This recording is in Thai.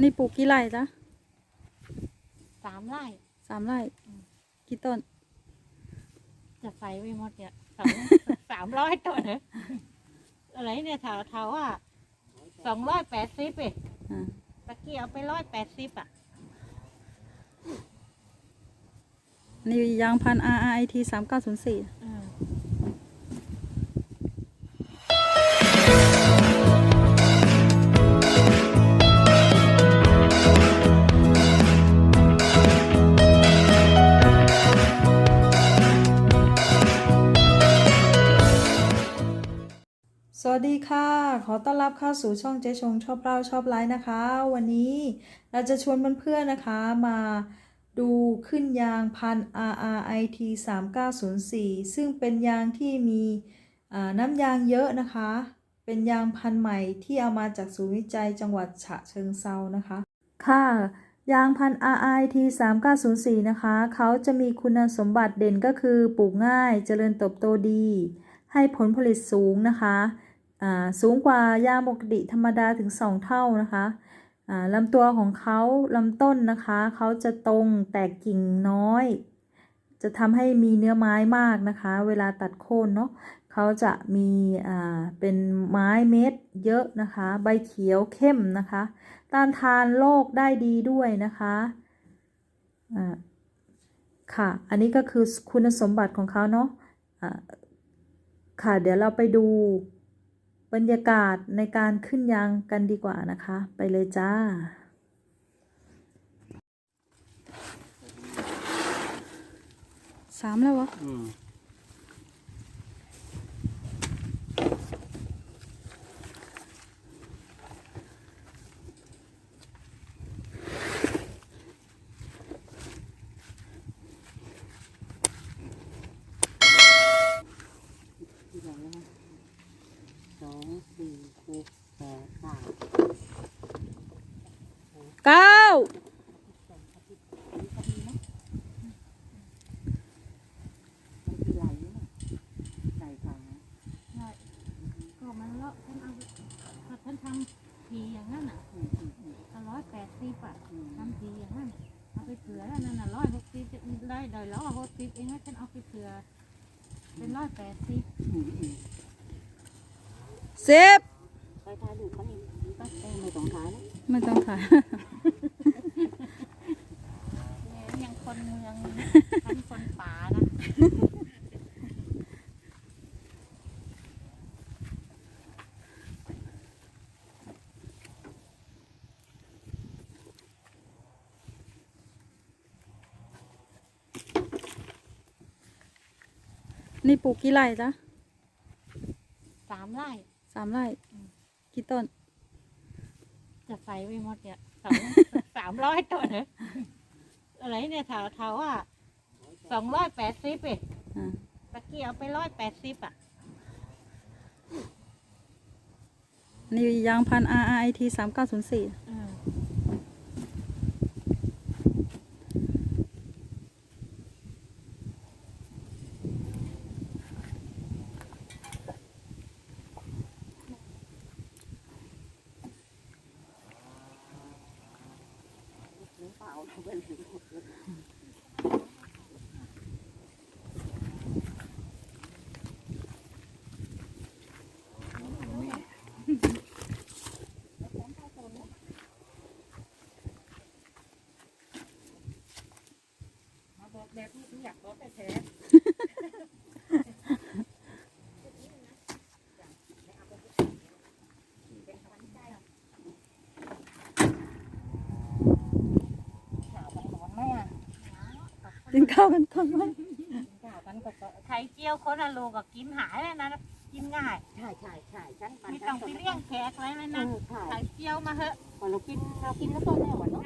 นี่ปลูกกี่ไร่จ๊ะสามไร่ สามไร่กี่ต้น จะใส่ไปหมดเนี่ยสองสามร้อยต้นเนี่ยอะไรเนี่ยแถวแถวอะสองร้อยแปดสิบเองอ่า ตะกี้เอาไปร้อยแปดสิบอะ นี่ยางพัน RRIT สามเก้าศูนย์สี่อื สวัสดีค่ะ ขอต้อนรับเข้าสู่ช่องเจ๊ชงชอบเล่าชอบไลฟ์นะคะ วันนี้เราจะชวนเพื่อนๆนะคะมาดูขึ้นยางพัน RRIT 3904 ซึ่งเป็นยางที่มีน้ำยางเยอะนะคะ เป็นยางพันใหม่ที่เอามาจากศูนย์วิจัยจังหวัดฉะเชิงเซานะคะ ค่ะ ยางพันธุ์ RIT 3904 นะคะ เขาจะมีคุณสมบัติเด่นก็คือปลูกง่ายเจริญเติบโตดี ให้ผลผลิตสูงนะคะ สูงกว่ายางปกติธรรมดาถึง 2 เท่านะคะลำตัวของเขาลำต้นนะคะเขาจะตรงแตกกิ่งน้อย จะทำให้มีเนื้อไม้มากนะคะ เวลาตัดโค่นเนาะเขาจะมีเป็นไม้เม็ดเยอะนะคะ ใบเขียวเข้มนะคะ ต้านทานโรคได้ดีด้วยนะคะค่ะ อันนี้ก็คือคุณสมบัติของเขาเนาะอ่าค่ะ เดี๋ยวเราไปดู บรรยากาศในการขึ้นยางกันดีกว่านะคะ ไปเลยจ้า สามแล้ววะ อืม สองสี่หกแปดเก้า เก้ามันคือไหลเนี่ยไหลขาใช่ก็มันเลาะฉันเอาถ้าฉันทำทีอย่างนั้นอะร้อยแปดสิบอะทำทีอย่างนั้นเอาไปเผื่อแล้วนั่นน่ะร้อยหกสิบจะได้ได้ร้อยหกสิบเองนะฉันเอาไปเผื่อเป็นร้อยแปดสิบสิบไปทายดูเขานี่ก็เองไม่ต้องขายแล้วไม่ต้องถ่ายเนี่ยยังคนเมืองทำคนป่านะ นี่ปลูกกี่ไร่จ๊ะสามไร่สามไร่กี่ต้น จะใส่ไปหมดเนี่ยสองสามร้อยต้นเนี่ยอะไรเนี่ยแถวแถวอะสองร้อยแปดสิบเองอ่าตะกี้เอาไปร้อยแปดสิบอะ นี่ยางพัน RRIT สามเก้าศูนย์สี่อืมมา แบบนี้อยากบอกแต่แท้ กินข้าวกันก่อนไหมไข่เจียวคนละโลก็กินหายเลยนะกินง่ายใช่ใช่ใช่ฉันปั่นไม่ต้องไปเลี้ยงแขกอะไรเลยเอนะอใช่ไข่เจียวมาเหอะพอเรากินเรากินแล้วต้นแน่หวานเนาะ